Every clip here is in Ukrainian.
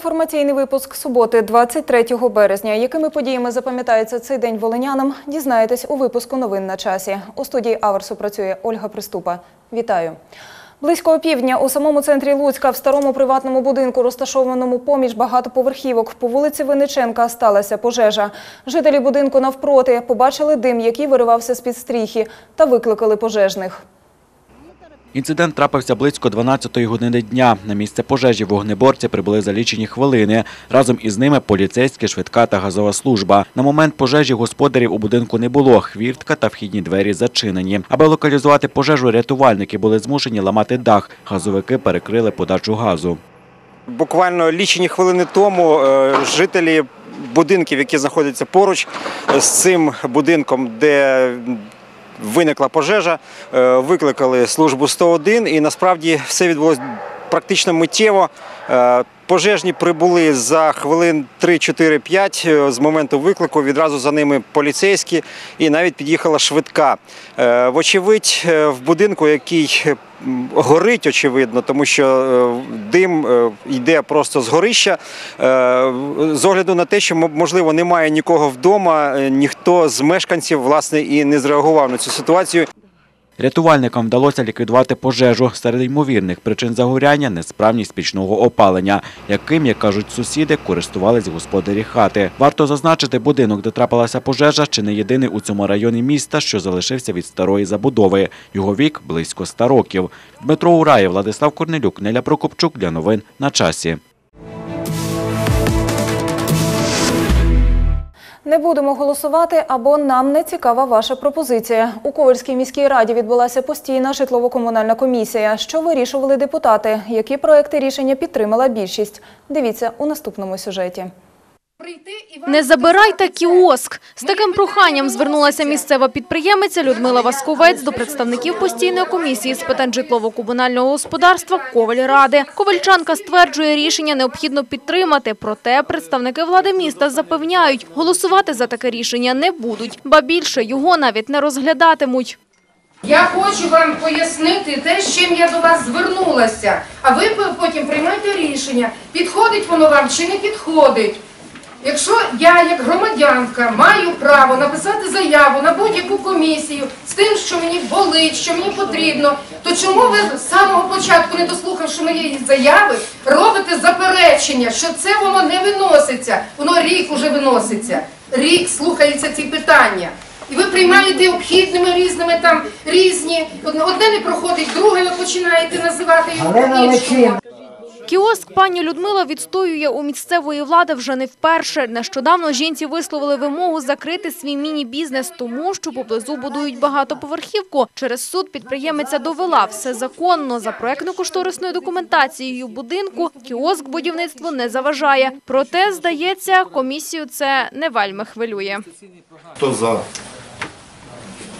інформаційний випуск суботи, 23 березня. Якими подіями запам'ятається цей день волинянам, дізнаєтесь у випуску новин на часі. У студії Аверсу працює Ольга Приступа. Вітаю. Близько опівдня у самому центрі Луцька в старому приватному будинку, розташованому поміж багатоповерхівок, по вулиці Винниченка сталася пожежа. Жителі будинку навпроти побачили дим, який виривався з-під стріхи, та викликали пожежних. Інцидент трапився близько 12-ї години дня. На місце пожежі вогнеборці прибули за лічені хвилини. Разом із ними поліцейські, швидка та газова служба. На момент пожежі господарів у будинку не було. Хвіртка та вхідні двері зачинені. Аби локалізувати пожежу, рятувальники були змушені ламати дах. Газовики перекрили подачу газу. Буквально лічені хвилини тому е, жителі будинків, які знаходяться поруч з цим будинком, де виникла пожежа, е, викликали службу 101 і насправді все відбулося практично миттєво. Е, Пожежні прибули за хвилин 3-4-5 е, з моменту виклику. Відразу за ними поліцейські і навіть під'їхала швидка. Е, Вочевидь, в будинку, який горить, очевидно, тому що дим йде просто з горища. З огляду на те, що можливо немає нікого вдома, ніхто з мешканців власне і не зреагував на цю ситуацію. Рятувальникам вдалося ліквідувати пожежу. Серед ймовірних причин загоряння – несправність пічного опалення, яким, як кажуть сусіди, користувались господарі хати. Варто зазначити, будинок, де трапилася пожежа, чи не єдиний у цьому районі міста, що залишився від старої забудови. Його вік – близько 100 років. Дмитро Ураєв, Владислав Корнелюк, Неля Прокопчук для новин на часі. Не будемо голосувати або нам не цікава ваша пропозиція. У Ковальській міській раді відбулася постійна житлово-комунальна комісія. Що вирішували депутати? Які проекти рішення підтримала більшість? Дивіться у наступному сюжеті. Не забирайте кіоск. З таким проханням звернулася місцева підприємиця Людмила Васковець до представників постійної комісії з питань житлово-комунального господарства Ковальради. Ковальчанка стверджує, рішення необхідно підтримати. Проте представники влади міста запевняють, голосувати за таке рішення не будуть, ба більше його навіть не розглядатимуть. Я хочу вам пояснити те, з чим я до вас звернулася. А ви потім приймайте рішення, підходить воно вам чи не підходить. Якщо я, як громадянка, маю право написати заяву на будь-яку комісію з тим, що мені болить, що мені потрібно, то чому ви з самого початку, не дослухавши моєї заяви, робите заперечення, що це воно не виноситься, воно рік уже виноситься, рік слухаються ці питання. І ви приймаєте обхідними різними там різні, одне не проходить, друге ви починаєте називати його по-іншому. Кіоск пані Людмила відстоює у місцевої влади вже не вперше. Нещодавно жінці висловили вимогу закрити свій міні-бізнес, тому що поблизу будують багатоповерхівку. Через суд підприємиця довела все законно. За проектно-кошторисною документацією будинку кіоск будівництву не заважає. Проте, здається, комісію це не вельми хвилює. Хто за?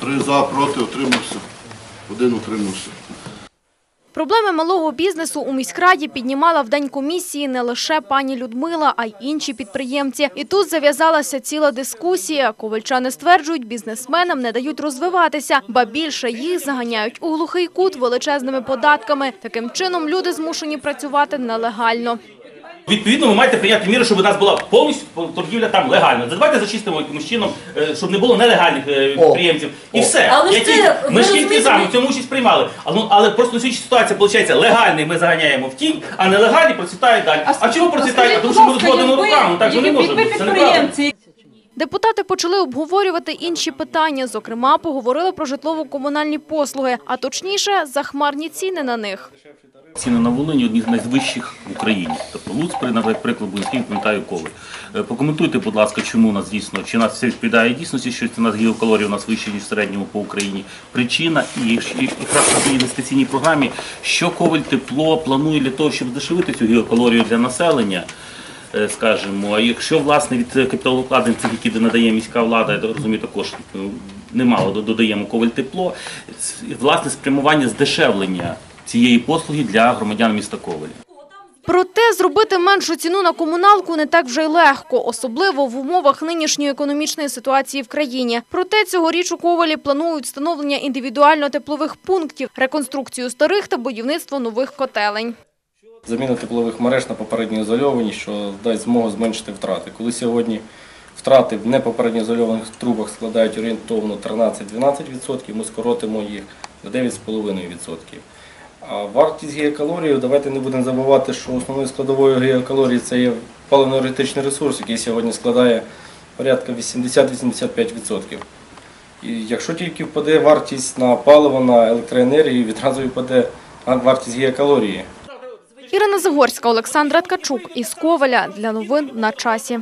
Три за, проти, утримався. Один утримався. Проблеми малого бізнесу у міськраді піднімала в день комісії не лише пані Людмила, а й інші підприємці. І тут зав'язалася ціла дискусія. Ковальчани стверджують, бізнесменам не дають розвиватися, ба більше їх заганяють у глухий кут величезними податками. Таким чином люди змушені працювати нелегально. Відповідно, ви маєте прийняти міри, щоб у нас була повністю торгівля там легальна. Давайте зачистимо якимось чином, е, щоб не було нелегальних е, підприємців. І все. Але ж Я це, тільки- ви ми ж тільки розумієте, за, ми в цьому участь приймали. Але, ну, але просто на сьогодні ситуація виходить, легальний ми заганяємо в тінь, а нелегальні процвітають далі. А, чому процвітають? Тому що ми розводимо руками. Так же не можемо. бути. Це неправильно. Депутати почали обговорювати інші питання. Зокрема, поговорили про житлово-комунальні послуги, а точніше, захмарні ціни на них. Ціни на Волині одні з найвищих в Україні. Тобто Луц, при- наприклад, Близький, пам'ятаю, коли. Е, Прокоментуйте, будь ласка, чому у нас дійсно, чи нас все відповідає дійсності, що у нас гігакалорії у нас вищі, ніж в середньому по Україні. Причина і, якраз на цій інвестиційній програмі, що Коваль Тепло планує для того, щоб здешевити цю гігакалорію для населення. Е, Скажімо, а якщо власне від капіталовкладень цих, які надає міська влада, я розумію, також ну, немало до- додаємо коваль тепло, власне спрямування здешевлення цієї послуги для громадян міста Ковеля. Проте зробити меншу ціну на комуналку не так вже й легко, особливо в умовах нинішньої економічної ситуації в країні. Проте цьогоріч у Ковалі планують встановлення індивідуально теплових пунктів, реконструкцію старих та будівництво нових котелень. Заміна теплових мереж на попередньо ізольовані, що дасть змогу зменшити втрати. Коли сьогодні втрати в непопередньо ізольованих трубах складають орієнтовно 13-12%, ми скоротимо їх на 9,5%. А вартість гігакалорії, давайте не будемо забувати, що основною складовою гігакалорії це є паливно-енергетичний ресурс, який сьогодні складає порядка 80-85%. І якщо тільки впаде вартість на паливо, на електроенергію, відразу впаде вартість гігакалорії. Ірина Загорська, Олександра Ткачук із Коваля для новин на часі.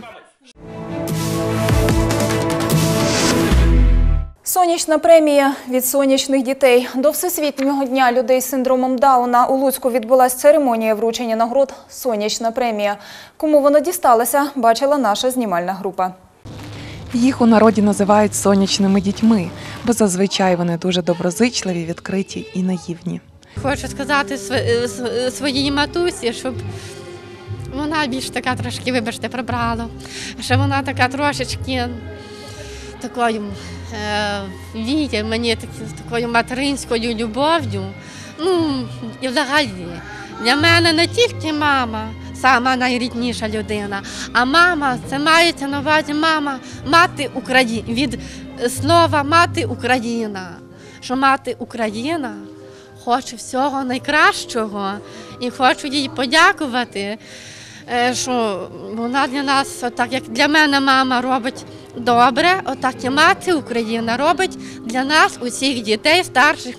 Сонячна премія від сонячних дітей. До Всесвітнього дня людей з синдромом Дауна у Луцьку відбулася церемонія вручення нагород Сонячна премія. Кому вона дісталася, бачила наша знімальна група. Їх у народі називають сонячними дітьми, бо зазвичай вони дуже доброзичливі, відкриті і наївні. Хочу сказати своїй матусі, щоб вона більш така трошки, вибачте, прибрала, що вона така трошечки такою е, віє мені так- такою материнською любов'ю. Ну, і взагалі, для мене не тільки мама. Сама найрідніша людина. А мама це мається на увазі мама, мати Україна від слова мати Україна. Що мати Україна хочу всього найкращого. І хочу їй подякувати, е, що вона для нас, так як для мене мама робить добре, отак і мати Україна робить для нас, усіх дітей, старших,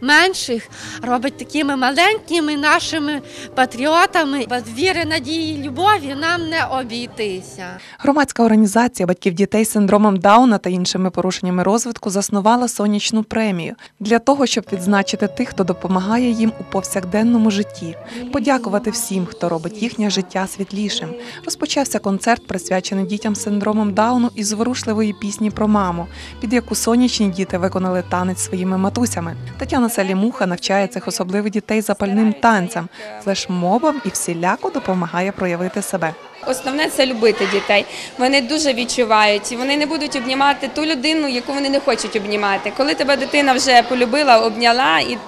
менших, робить такими маленькими нашими патріотами. Без віри, надії, любові нам не обійтися. Громадська організація батьків дітей з синдромом Дауна та іншими порушеннями розвитку заснувала сонячну премію для того, щоб відзначити тих, хто допомагає їм у повсякденному житті, подякувати всім, хто робить їхнє життя світлішим. Розпочався концерт, присвячений дітям з синдромом Дауну із зворушливої пісні про маму, під яку сонячні діти виконали танець своїми матусями. Тетяна Салімуха навчає цих особливих дітей запальним танцям, флешмобам і всіляко допомагає проявити себе. Основне це любити дітей. Вони дуже відчувають, і вони не будуть обнімати ту людину, яку вони не хочуть обнімати. Коли тебе дитина вже полюбила, обняла і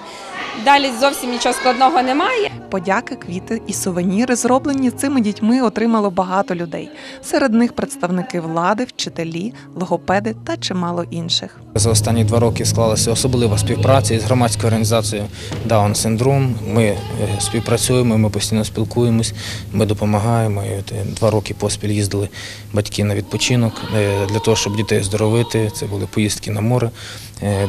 далі зовсім нічого складного немає. Подяки, квіти і сувеніри, зроблені цими дітьми, отримало багато людей. Серед них представники влади, вчителі, логопеди та чимало інших. За останні два роки склалася особлива співпраця із громадською організацією Даун Синдром. Ми е, співпрацюємо, ми постійно спілкуємось, ми допомагаємо. І е, Два роки поспіль їздили батьки на відпочинок е, для того, щоб дітей оздоровити. Це були поїздки на море.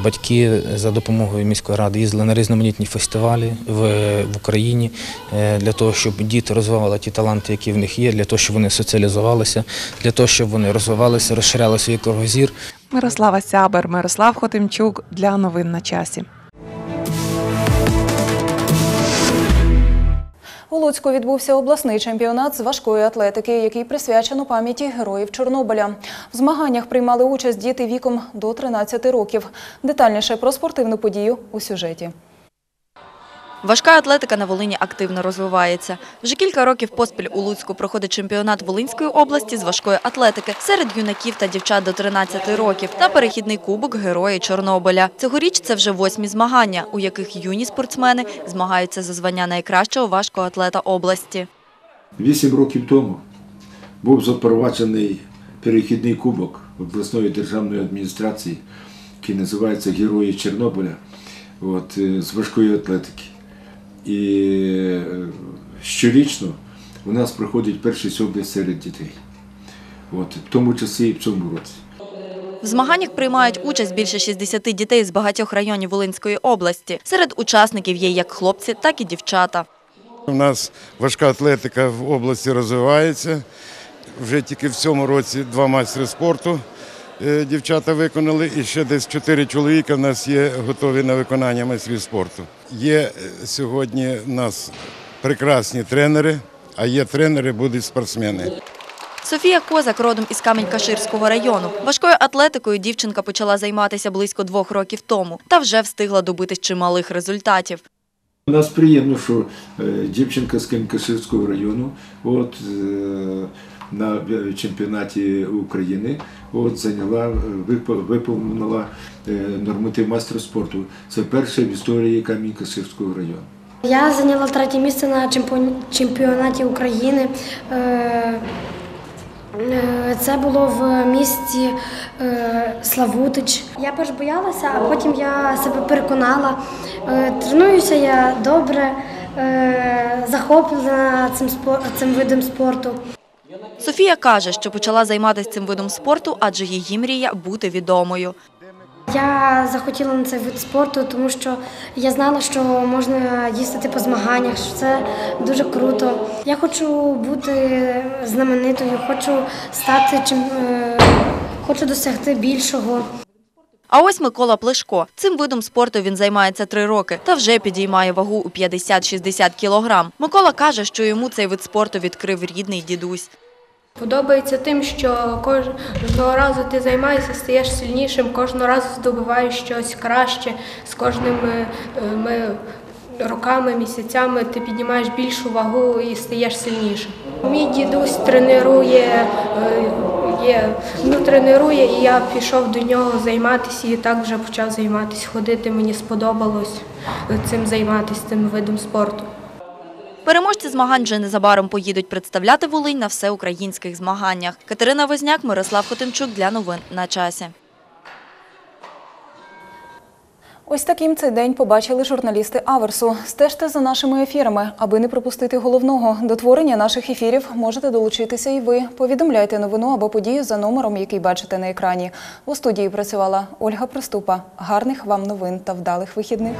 Батьки за допомогою міської ради їздили на різноманітні фестивалі в, в Україні е, для того, щоб діти розвивали ті таланти, які в них є, для того, щоб вони соціалізувалися, для того, щоб вони розвивалися, розширяли свій кругозір. Мирослава Сябер, Мирослав Хотимчук для новин на часі. У Луцьку відбувся обласний чемпіонат з важкої атлетики, який присвячено пам'яті героїв Чорнобиля. В змаганнях приймали участь діти віком до 13 років. Детальніше про спортивну подію у сюжеті. Важка атлетика на Волині активно розвивається. Вже кілька років поспіль у Луцьку проходить чемпіонат Волинської області з важкої атлетики серед юнаків та дівчат до 13 років та перехідний кубок Герої Чорнобиля. Цьогоріч це вже восьмі змагання, у яких юні спортсмени змагаються за звання найкращого важкоатлета області. Вісім років тому був запроваджений перехідний кубок обласної державної адміністрації, який називається Герої Чорнобиля от, е, з важкої атлетики. І е, щорічно у нас проходить першість область серед дітей, от, в тому часі і в цьому році. В змаганнях приймають участь більше 60 дітей з багатьох районів Волинської області. Серед учасників є як хлопці, так і дівчата. У нас важка атлетика в області розвивається. Вже тільки в цьому році два майстри спорту дівчата виконали, і ще десь чотири чоловіка в нас є готові на виконання майстрів спорту. Є е, сьогодні в нас прекрасні тренери, а є тренери, будуть спортсмени. Софія Козак родом із Камінь-Каширського району. Важкою атлетикою дівчинка почала займатися близько двох років тому та вже встигла добитись чималих результатів. Нас приємно, що е, дівчинка з Кенкаширського району от, е, на е, чемпіонаті України от, зайняла, е, виповнила е, норматив майстра спорту. Це перше в історії Камінь-Каширського району. Я зайняла третє місце на чемпіонаті України. Це було в місті Славутич. Я перш боялася, а потім я себе переконала. Тренуюся я добре, захоплена цим, цим видом спорту. Софія каже, що почала займатися цим видом спорту, адже її мрія бути відомою. Я захотіла на цей вид спорту, тому що я знала, що можна їздити по змаганнях, що це дуже круто. Я хочу бути знаменитою, хочу стати чим, е, хочу досягти більшого. А ось Микола Плешко. Цим видом спорту він займається три роки та вже підіймає вагу у 50-60 кілограм. Микола каже, що йому цей вид спорту відкрив рідний дідусь. Подобається тим, що кожного разу ти займаєшся, стаєш сильнішим, кожного разу здобуваєш щось краще. З кожними е, ми, роками, місяцями ти піднімаєш більшу вагу і стаєш сильнішим. Мій дідусь тренує, е, є, ну, тренує, і я пішов до нього займатися і так вже почав займатися. Ходити мені сподобалось е, цим займатися, цим видом спорту. Переможці змагань вже незабаром поїдуть представляти Волинь на всеукраїнських змаганнях. Катерина Возняк, Мирослав Хотимчук для новин на часі. Ось таким цей день побачили журналісти Аверсу. Стежте за нашими ефірами, аби не пропустити головного. До творення наших ефірів можете долучитися і ви. Повідомляйте новину або подію за номером, який бачите на екрані. У студії працювала Ольга Приступа. Гарних вам новин та вдалих вихідних.